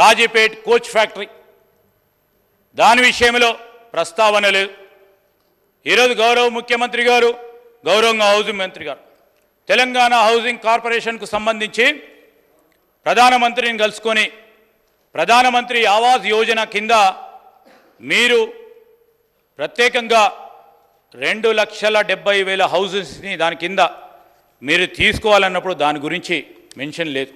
Kazipet coach factory. దాని విషయంలో ప్రస్తావన లేదు. ఈరోజు గౌరవ ముఖ్యమంత్రి గారు గౌరవంగా హౌసింగ్ మంత్రి గారు తెలంగాణ హౌసింగ్ కార్పొరేషన్కు సంబంధించి ప్రధానమంత్రిని కలుసుకొని ప్రధానమంత్రి ఆవాస్ యోజన కింద మీరు ప్రత్యేకంగా రెండు లక్షల డెబ్బై వేల హౌజెస్ని దాని కింద మీరు తీసుకోవాలన్నప్పుడు దాని గురించి మెన్షన్ లేదు.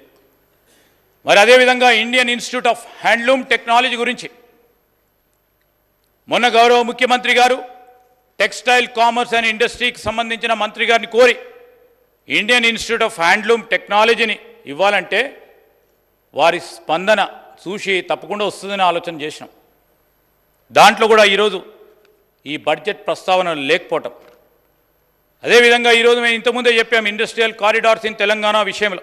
మరి అదేవిధంగా Indian Institute of Handloom Technology గురించి. మొన్న గౌరవ ముఖ్యమంత్రి గారు టెక్స్టైల్ కామర్స్ అండ్ ఇండస్ట్రీకి సంబంధించిన మంత్రి గారిని కోరి ఇండియన్ ఇన్స్టిట్యూట్ ఆఫ్ హ్యాండ్లూమ్ టెక్నాలజీని ఇవ్వాలంటే వారి స్పందన చూసి తప్పకుండా వస్తుందని ఆలోచన చేసినాం. దాంట్లో కూడా ఈరోజు ఈ బడ్జెట్ ప్రస్తావన లేకపోవటం. అదేవిధంగా ఈరోజు మేము ఇంతకుముందే చెప్పాము ఇండస్ట్రియల్ కారిడార్స్ ఇన్ తెలంగాణ విషయంలో.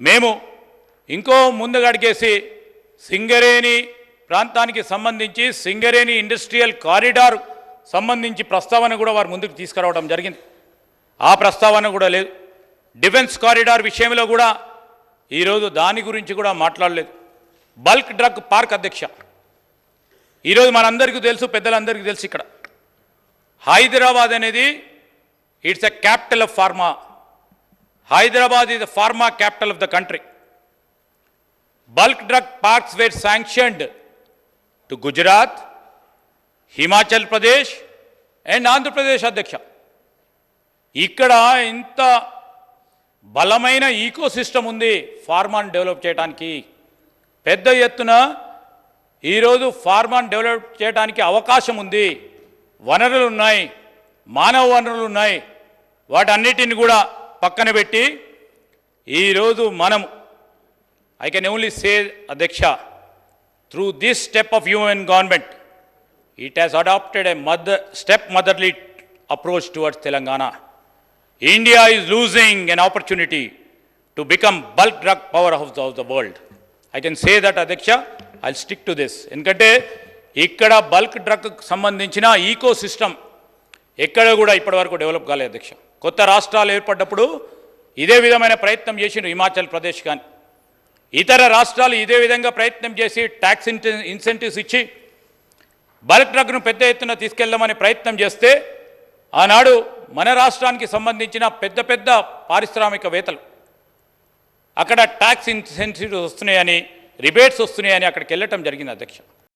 మేము ఇంకో ముందుగడిగేసి సింగరేణి ప్రాంతానికి సంబంధించి సింగరేణి ఇండస్ట్రియల్ కారిడార్ సంబంధించి ప్రస్తావన కూడా వారు ముందుకు తీసుకురావడం జరిగింది. ఆ ప్రస్తావన కూడా లేదు. డిఫెన్స్ కారిడార్ విషయంలో కూడా ఈరోజు దాని గురించి కూడా మాట్లాడలేదు. బల్క్ డ్రగ్ పార్క్ అధ్యక్ష. ఈరోజు మనందరికీ తెలుసు పెద్దలందరికీ తెలుసు ఇక్కడ. హైదరాబాద్ అనేది it's a capital of pharma. Hyderabad is the pharma capital of the country. Bulk drug parks were sanctioned to Gujarat, Himachal Pradesh and Andhra Pradesh అధ్యక్ష. ఇక్కడ ఇంత బలమైన ఈకో సిస్టమ్ ఉంది ఫార్మాన్ డెవలప్ చేయడానికి పెద్ద ఎత్తున ఈరోజు ఫార్మాన్ డెవలప్ చేయడానికి అవకాశం ఉంది. వనరులు ఉన్నాయి మానవ వనరులు ఉన్నాయి. వాటన్నిటిని కూడా పక్కన పెట్టి ఈరోజు మనం ఐ కెన్ ఓన్లీ సే అధ్యక్ష through this step of human government it has adapted a mother step motherly approach towards Telangana India is losing an opportunity to become bulk drug power house of the world I can say that అధ్యక్ష I stick to this ఎందుకంటే ఇక్కడ bulk drug సంబంధించిన ecosystem ఎక్కడ కూడా ఇప్పటివరకు develop కాలేదు అధ్యక్ష కొత్త రాష్ట్రాలు ఏర్పడ్డప్పుడు ఇదే విధమైన ప్రయత్నం చేసిండ్రు హిమాచల్ ప్రదేశ్ కానీ ఇతర రాష్ట్రాలు ఇదే విధంగా ప్రయత్నం చేసి ట్యాక్స్ ఇన్సెంటివ్స్ ఇచ్చి బల్క్ డ్రగ్ను పెద్ద ఎత్తున తీసుకెళ్దామని ప్రయత్నం చేస్తే ఆనాడు మన రాష్ట్రానికి సంబంధించిన పెద్ద పెద్ద పారిశ్రామికవేత్తలు అక్కడ ట్యాక్స్ ఇన్సెంటివ్స్ వస్తున్నాయని రిబేట్స్ వస్తున్నాయని అక్కడికి వెళ్ళటం జరిగింది అధ్యక్ష.